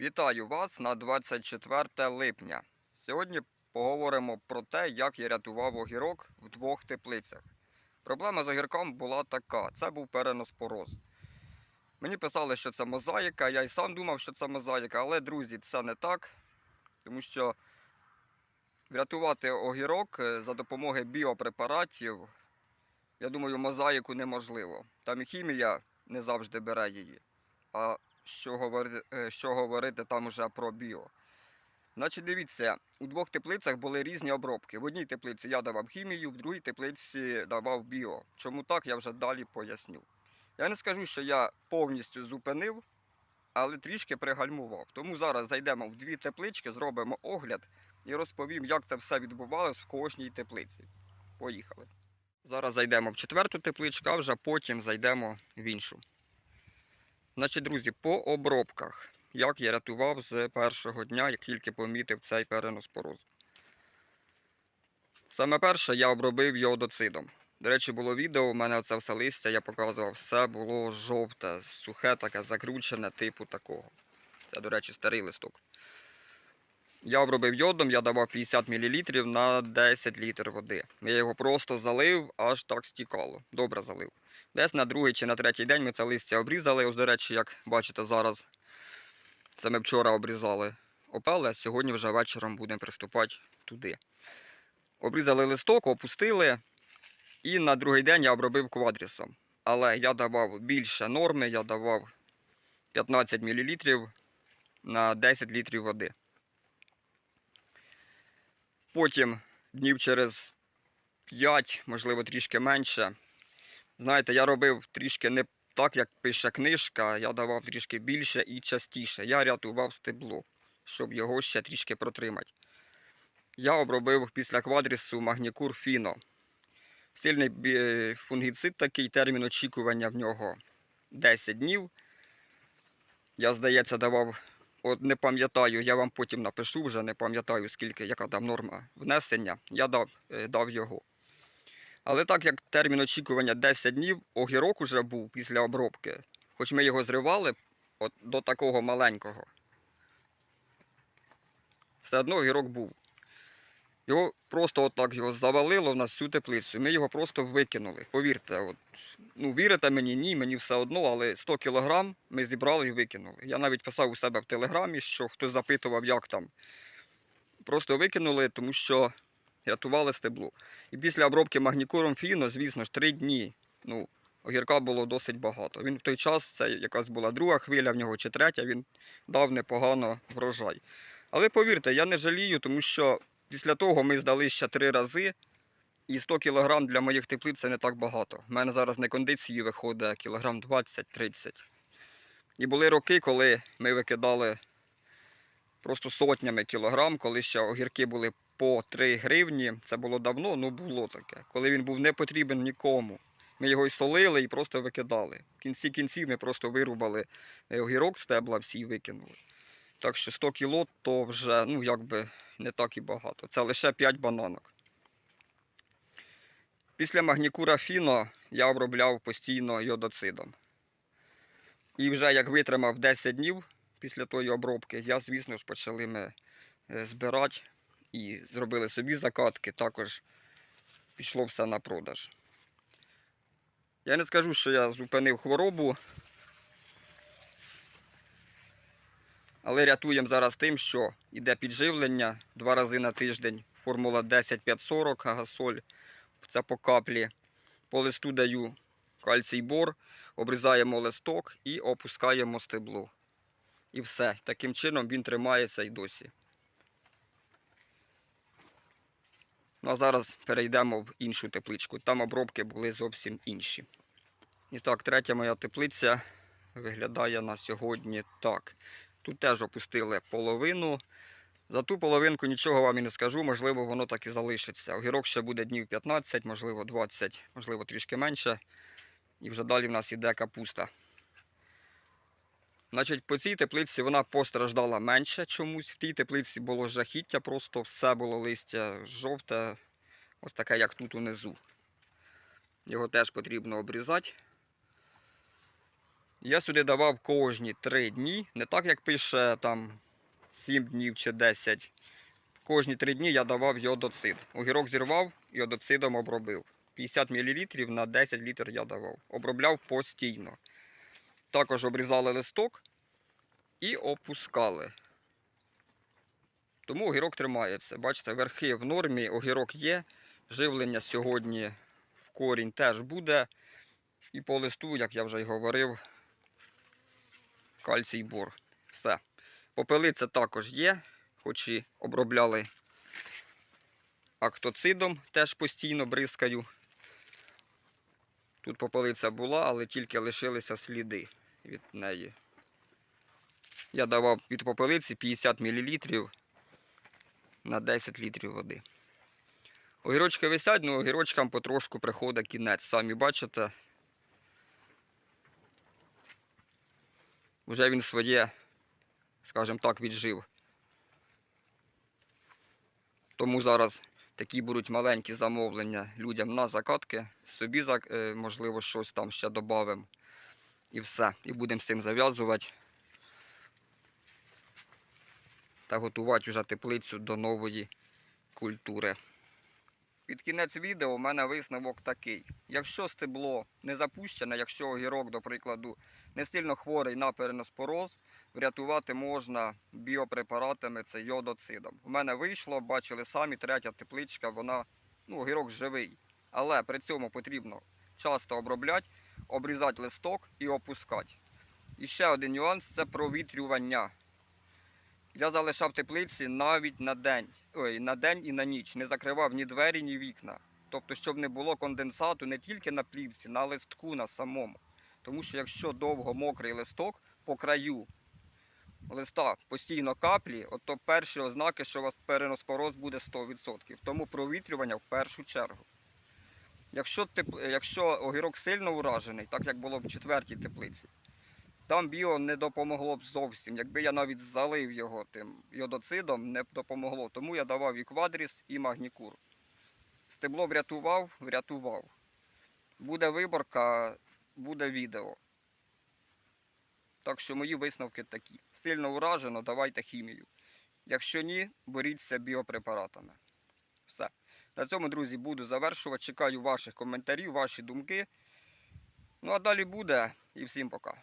Вітаю вас на 24 липня. Сьогодні поговоримо про те, як я рятував огірок в двох теплицях. Проблема з огірком була така: це був переноспороз. Мені писали, що це мозаїка, я й сам думав, що це мозаїка, але, друзі, це не так, тому що врятувати огірок е, за допомогою біопрепаратів, я думаю, мозаїку неможливо. Там і хімія не завжди бере її. А що говорити, що говорити там уже про біо. Значить, дивіться, у двох теплицях були різні обробки. В одній теплиці я давав хімію, в другій теплиці давав біо. Чому так, я вже далі поясню. Я не скажу, що я повністю зупинив, але трішки пригальмував. Тому зараз зайдемо в дві теплички, зробимо огляд і розповім, як це все відбувалось в кожній теплиці. Поїхали. Зараз зайдемо в четверту тепличку, а вже потім зайдемо в іншу. Значить, друзі, по обробках. Як я рятував з першого дня, як тільки помітив цей переноспороз. Саме перше я обробив йодоцидом. До речі, було відео, у мене оце все листя, я показував, все було жовте, сухе, таке закручене, типу такого. Це, до речі, старий листок. Я обробив йодом, я давав 50 мл на 10 літрів води. Я його просто залив, аж так стікало. Добре залив. Десь на другий чи на третій день ми це листя обрізали. Ось, до речі, як бачите зараз, це ми вчора обрізали опали, а сьогодні вже вечором будемо приступати туди. Обрізали листок, опустили, і на другий день я обробив квадрісом. Але я давав більше норми, я давав 15 мл на 10 літрів води. Потім днів через 5, можливо, трішки менше. Знаєте, я робив трішки не так, як пише книжка, я давав трішки більше і частіше. Я рятував стебло, щоб його ще трішки протримати. Я обробив після квадрісу магнікур фіно. Сильний фунгіцид такий, термін очікування в нього 10 днів. Я, здається, давав, от не пам'ятаю, я вам потім напишу, вже не пам'ятаю, скільки, яка там норма внесення, я дав, е, дав його. Але так як термін очікування 10 днів, огірок уже був після обробки. Хоч ми його зривали от до такого маленького. Все одно огірок був. Його просто отак його завалило в нас всю теплицю. Ми його просто викинули. Повірте, от, ну вірите мені, ні, мені все одно, але 100 кілограм ми зібрали і викинули. Я навіть писав у себе в телеграмі, що хтось запитував, як там. Просто викинули, тому що рятували стебло. І після обробки магнікуром фіно, звісно ж, три дні. Ну, огірка було досить багато. Він в той час, це якась була друга хвиля в нього чи третя, він дав непогано врожай. Але повірте, я не жалію, тому що після того ми здали ще три рази, і 100 кг для моїх теплиць це не так багато. У мене зараз на кондиції виходить кілограм 20-30. І були роки, коли ми викидали просто сотнями кілограм, коли ще огірки були по 3 гривні. Це було давно, ну було таке. Коли він був не потрібен нікому. Ми його й солили і просто викидали. В кінці кінців ми просто вирубали е, огірок стебла всі і викинули. Так що 100 кіло то вже ну, якби не так і багато. Це лише 5 бананок. Після магнікура фіно я обробляв постійно йодоцидом. І вже як витримав 10 днів після тої обробки, я, звісно ж, почали ми е, збирати і зробили собі закатки, також пішло все на продаж. Я не скажу, що я зупинив хворобу, але рятуємо зараз тим, що йде підживлення два рази на тиждень. Формула 10-540, агасоль, це по каплі. По листу даю кальцій бор, обрізаємо листок і опускаємо стебло. І все. Таким чином він тримається і досі. Ну а зараз перейдемо в іншу тепличку. Там обробки були зовсім інші. І так, третя моя теплиця виглядає на сьогодні так. Тут теж опустили половину. За ту половинку нічого вам і не скажу, можливо, воно так і залишиться. Огірок ще буде днів 15, можливо, 20, можливо, трішки менше. І вже далі в нас іде капуста. Значить, по цій теплиці вона постраждала менше чомусь. В тій теплиці було жахіття, просто все було листя жовте, ось таке, як тут унизу. Його теж потрібно обрізати. Я сюди давав кожні 3 дні, не так як пише там 7 днів чи 10. Кожні 3 дні я давав йодоцид. Огірок зірвав, йодоцидом обробив. 50 мл на 10 літр я давав. Обробляв постійно. Також обрізали листок і опускали. Тому огірок тримається. Бачите, верхи в нормі, огірок є. Живлення сьогодні в корінь теж буде. І по листу, як я вже й говорив, кальцій бор. Все. Попелиця також є, хоч і обробляли актоцидом, теж постійно бризкаю. Тут попелиця була, але тільки лишилися сліди від неї. Я давав від попелиці 50 мл на 10 літрів води. Огірочки висять, ну огірочкам потрошку приходить кінець. Самі бачите. Вже він своє, скажімо так, віджив. Тому зараз такі будуть маленькі замовлення людям на закатки. Собі, е, можливо, щось там ще додамо. І все. І будемо з цим зав'язувати. Та готувати вже теплицю до нової культури. Під кінець відео у мене висновок такий. Якщо стебло не запущене, якщо огірок, до прикладу, не сильно хворий на переноспороз, врятувати можна біопрепаратами, це йодоцидом. У мене вийшло, бачили самі, третя тепличка, вона, ну, огірок живий. Але при цьому потрібно часто обробляти, обрізати листок і опускати. І ще один нюанс це провітрювання. Я залишав теплиці навіть на день. Ой, на день і на ніч. Не закривав ні двері, ні вікна. Тобто, щоб не було конденсату не тільки на плівці, на листку на самому. Тому що якщо довго мокрий листок по краю листа постійно каплі, от то перші ознаки, що у вас переноспороз буде 100%. Тому провітрювання в першу чергу. Якщо, теп... якщо огірок сильно уражений, так як було в четвертій теплиці, там біо не допомогло б зовсім. Якби я навіть залив його тим йодоцидом, не б допомогло. Тому я давав і квадріс, і магнікур. Стебло врятував, врятував. Буде виборка, буде відео. Так що мої висновки такі. Сильно уражено, давайте хімію. Якщо ні, боріться біопрепаратами. Все. На цьому, друзі, буду завершувати. Чекаю ваших коментарів, ваші думки. Ну а далі буде. І всім пока.